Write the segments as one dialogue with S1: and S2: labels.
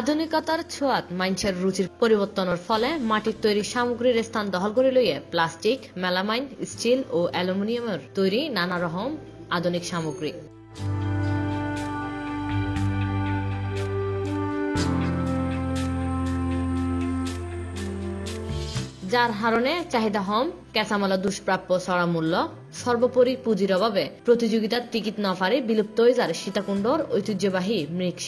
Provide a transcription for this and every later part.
S1: আধুনিকতার ছোঁয়াত মাইনসের রুচির পরিবর্তনের ফলে মাটির তৈরি সামগ্রীর স্থান দখল করে লইয়ে প্লাস্টিক, মেলামাইন, স্টিল ও অ্যালুমিনিয়ামের তৈরি নানা রকম আধুনিক সামগ্রী। যার হারণে চাহিদা হম কেঁচামালা দুষ্প্রাপ্য সরা মূল্য, সর্বোপরি পুঁজির অভাবে প্রতিযোগিতার টিকিট না বিলুপ্ত হয়ে যার সীতাকুণ্ডর ঐতিহ্যবাহী মৃৎ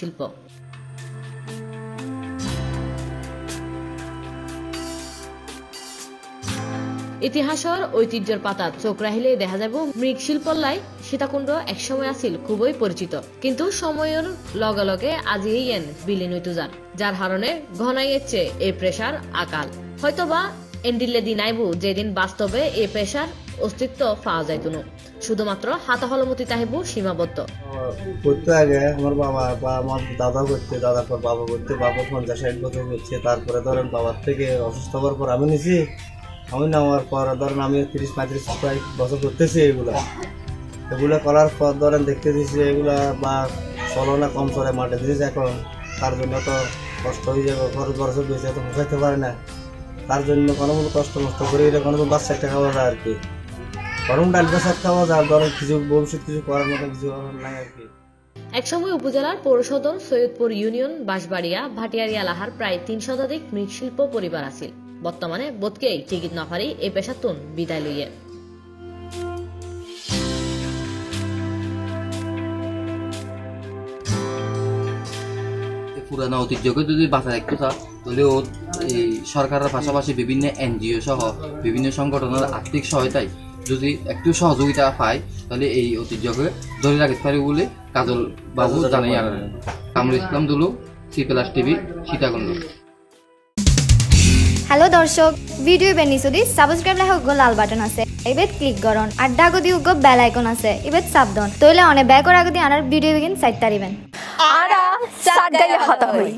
S1: ইতিহাসের ঐতিহ্যের পাতা চোখ রাহিলে দেখা যাব মৃগ শিল্পলাই সীতাকুণ্ড একসময় আছিল খুবই পরিচিত। কিন্তু সময়ের লগে লগে আজি এন বিলীন হইতু যান, যার হারণে ঘনাইয়েছে এই প্রেসার আকাল। হয়তোবা এন্ডিলে দিন আইবু যেদিন বাস্তবে এই পেশার অস্তিত্ব পাওয়া যাইত না শুধুমাত্র হাতাহলমতি তাহিবু সীমাবদ্ধ।
S2: করতে আগে আমার বাবা বা আমার দাদা করতে দাদার পর বাবা করতে, বাবা পঞ্চাশ ষাট বছর করছে, তারপরে ধরেন বাবার থেকে অসুস্থ হওয়ার পর আমি নিছি আমি নেওয়ার পর, ধরেন আমি তিরিশ পঁয়ত্রিশ প্রায় বছর করতেছি এগুলা। এগুলা করার পর ধরেন দেখতে দিচ্ছি এগুলা বা চলো না, কম চলে, মাঠে দিয়েছে এখন। তার জন্য তো কষ্ট হয়ে যাবে খরচ খরচ বেশি তো পোষাইতে পারে না। তার জন্য কোনো কষ্ট নষ্ট করে এটা কোনো বাচ্চা একটা খাওয়া যায় আর কি। গরম ডাল বাসার খাওয়া যায় ধরেন কিছু ভবিষ্যৎ কিছু করার মতো কিছু নাই আর কি।
S1: একসময় উপজেলার পৌরসদর সৈয়দপুর ইউনিয়ন, বাঁশবাড়িয়া ভাটিয়ারিয়া লাহার প্রায় তিন শতাধিক মৃৎশিল্প পরিবার আছিল। বর্তমানে বোধকেই টিকিট না পারি এই পেশাতুন বিদায় লইয়ে।
S3: এই পুরানো ঐতিহ্যকে যদি বাঁচা রাখতে চাও তাহলে ও এই সরকারের পাশাপাশি বিভিন্ন এনজিও সহ বিভিন্ন সংগঠনের আর্থিক সহায়তায় যদি একটু সহযোগিতা পায় তাহলে এই ঐতিহ্যকে ধরে রাখতে পারে বলে কাজল বাবু জানাই আর Kamrul Islam Dulu C plus TV Sitakunda.
S4: Hello দর্শক। ভিডিও বেনিসুদি সাবস্ক্রাইব লেখা গো লাল বাটন আছে। এবেত ক্লিক করন। আর ডাগদি উগ্র বেল আইকন আছে। এবেত সাবধান তইলে অনে ব্যাকর আগদি আনার ভিডিও বিগিন সাইট তারিবেন
S5: আরা সাত গাইলে হতা হই